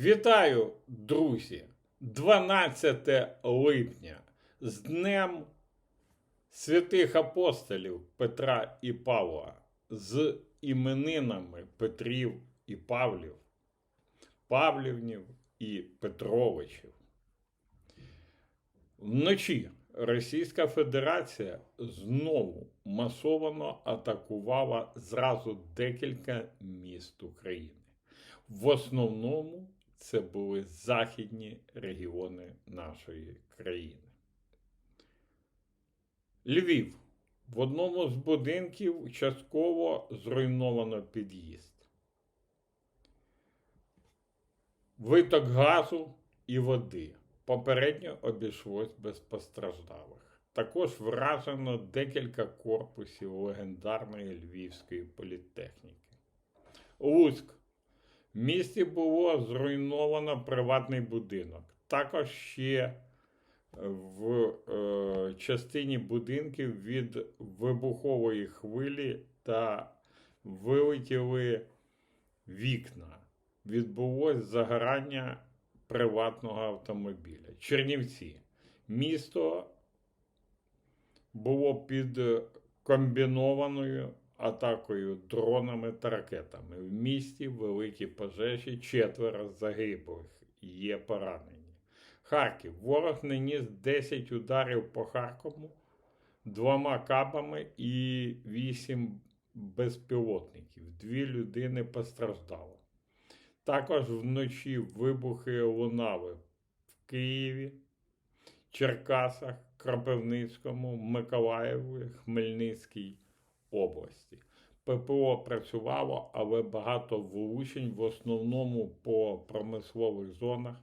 Вітаю, друзі! 12 липня з Днем святих апостолів Петра і Павла, з іменинами Петрів і Павлів, Павлівнів і Петровичів. Вночі Російська Федерація знову масовано атакувала зразу декілька міст України. В основному це були західні регіони нашої країни. Львів. В одному з будинків частково зруйновано під'їзд. Виток газу і води. Попередньо обійшлось без постраждалих. Також вражено декілька корпусів легендарної львівської політехніки. Луцьк. В місті було зруйновано приватний будинок. Також ще в е, частині будинків від вибухової хвилі та вилетіли вікна. Відбулось загорання приватного автомобіля. Чернівці. Місто було під комбінованою атакою дронами та ракетами. В місті великі пожежі, четверо загиблих, є поранені. Харків. Ворог наніс 10 ударів по Харкову двома кабами і 8 безпілотників. Дві людини постраждало. Також вночі вибухи лунали в Києві, Черкасах, Кропивницькому, Миколаєві, Хмельницькій області. ППО працювало, але багато влучень в основному по промислових зонах,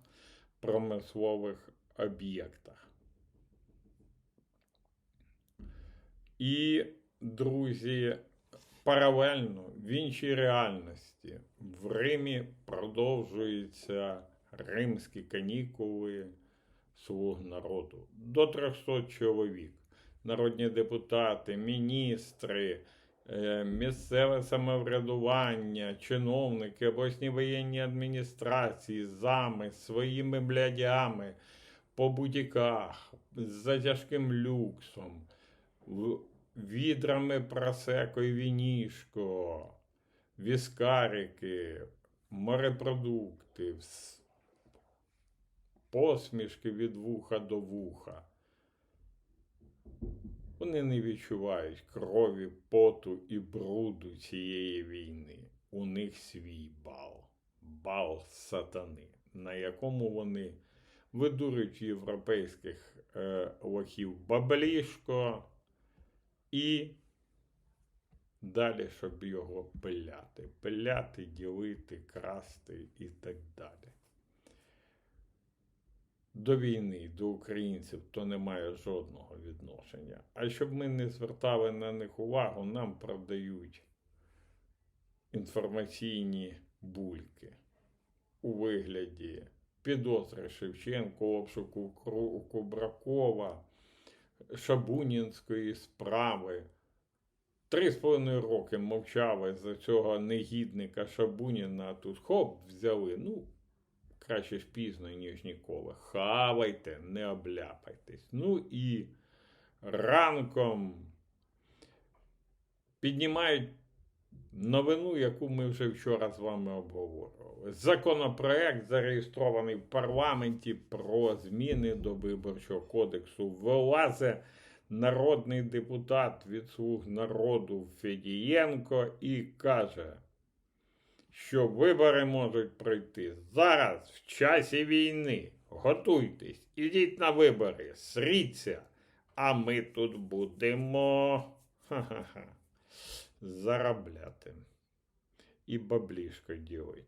промислових об'єктах. І, друзі, паралельно в іншій реальності в Римі продовжуються римські канікули слуг народу до 300 чоловік. Народні депутати, міністри, е, місцеве самоврядування, чиновники, обласні воєнні адміністрації, зами своїми блядями по бутіках з затяжким люксом, відрами просеко і вінішко, віскарики, морепродукти, посмішки від вуха до вуха. Вони не відчувають крові, поту і бруду цієї війни. У них свій бал, бал сатани, на якому вони видурюють європейських е, лохів баблішко і далі, щоб його пиляти. Пиляти, ділити, красти і так далі. До війни, до українців то не має жодного відношення. А щоб ми не звертали на них увагу, нам продають інформаційні бульки у вигляді підозри Шевченко, обшуку Кубракова, Шабунінської справи. Три з половиною роки мовчали за цього негідника Шабуніна, а тут хоп, взяли. Ну, краще ж пізно, ніж ніколи. Хавайте, не обляпайтесь. Ну і ранком піднімають новину, яку ми вже вчора з вами обговорювали. Законопроект зареєстрований в парламенті про зміни до виборчого кодексу. Вилазе народний депутат від слуг народу Федієнко і каже що вибори можуть пройти зараз, в часі війни. Готуйтесь, ідіть на вибори, сріться, а ми тут будемо ха-ха-ха, заробляти і баблішко ділить.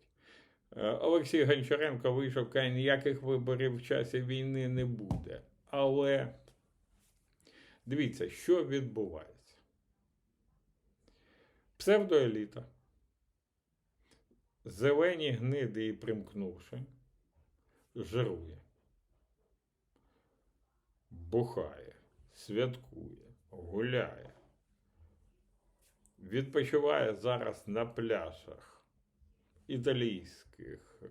Е, Олексій Гончаренко вийшов, каже, ніяких виборів в часі війни не буде. Але дивіться, що відбувається. Псевдоеліта зелені гниди і примкнувши, жирує, бухає, святкує, гуляє, відпочиває зараз на пляжах італійських,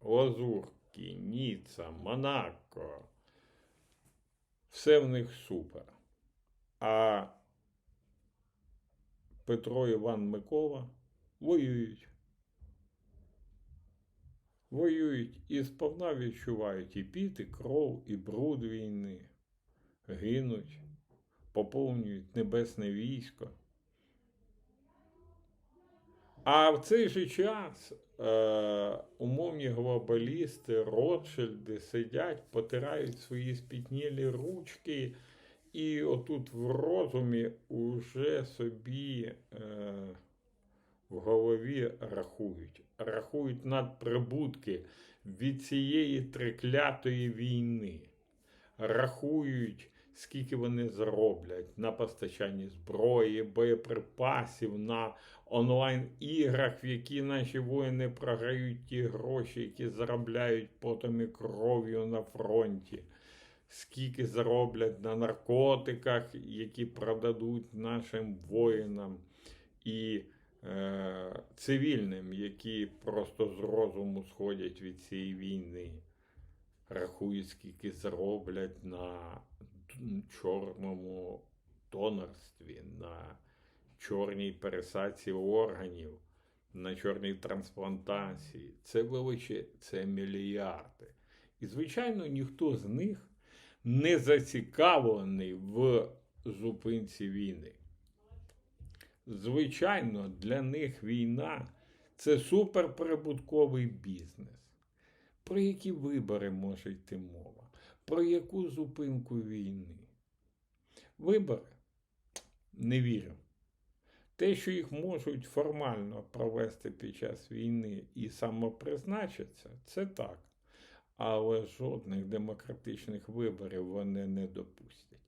Лазурки, Ніца, Монако. Все в них супер. А Петро Іван Микола воюють. Воюють і сповна відчувають і піт, і кров, і бруд війни. Гинуть, поповнюють небесне військо. А в цей же час е, умовні глобалісти, Ротшильди сидять, потирають свої спітнілі ручки, і отут в розумі уже собі е, в голові рахують. Рахують надприбутки від цієї треклятої війни. Рахують, скільки вони зароблять на постачанні зброї, боєприпасів, на онлайн-іграх, в які наші воїни програють ті гроші, які заробляють потом і кров'ю на фронті. Скільки зароблять на наркотиках, які продадуть нашим воїнам і цивільним, які просто з розуму сходять від цієї війни. Рахують, скільки зароблять на чорному донорстві, на чорній пересадці органів, на чорній трансплантації. Це величе, це мільярди. І, звичайно, ніхто з них не зацікавлений в зупинці війни. Звичайно, для них війна це суперприбутковий бізнес. Про які вибори може йти мова? Про яку зупинку війни? Вибори не вірю. Те, що їх можуть формально провести під час війни і самопризначаться, це так. Але жодних демократичних виборів вони не допустять.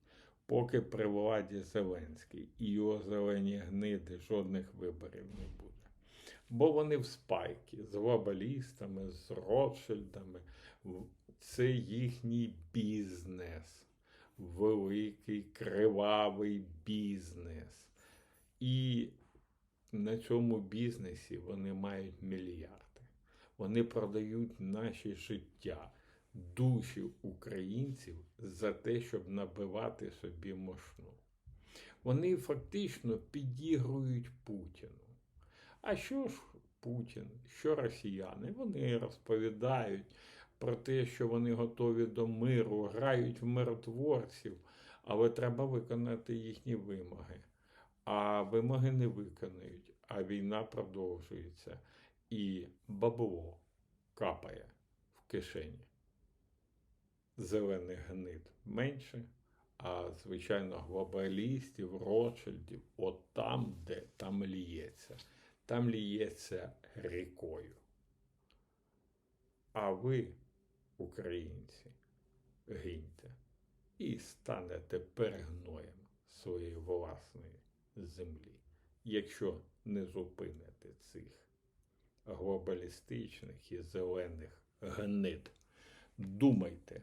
Поки при владі Зеленський і його зелені гниди жодних виборів не буде. Бо вони в спайки з глобалістами, з Ротшильдами. Це їхній бізнес, великий кривавий бізнес. І на цьому бізнесі вони мають мільярди. Вони продають наші життя, душі українців за те, щоб набивати собі мошну. Вони фактично підігрують Путіну. А що ж Путін, що росіяни? Вони розповідають про те, що вони готові до миру, грають в миротворців, але треба виконати їхні вимоги. А вимоги не виконують, а війна продовжується. І бабло капає в кишені. Зелених гнид менше, а звичайно глобалістів, Ротшильдів, от там, де там ліється там ліється рікою. А ви, українці, гиньте і станете перегноєм своєї власної землі, якщо не зупините цих глобалістичних і зелених гнид. Думайте,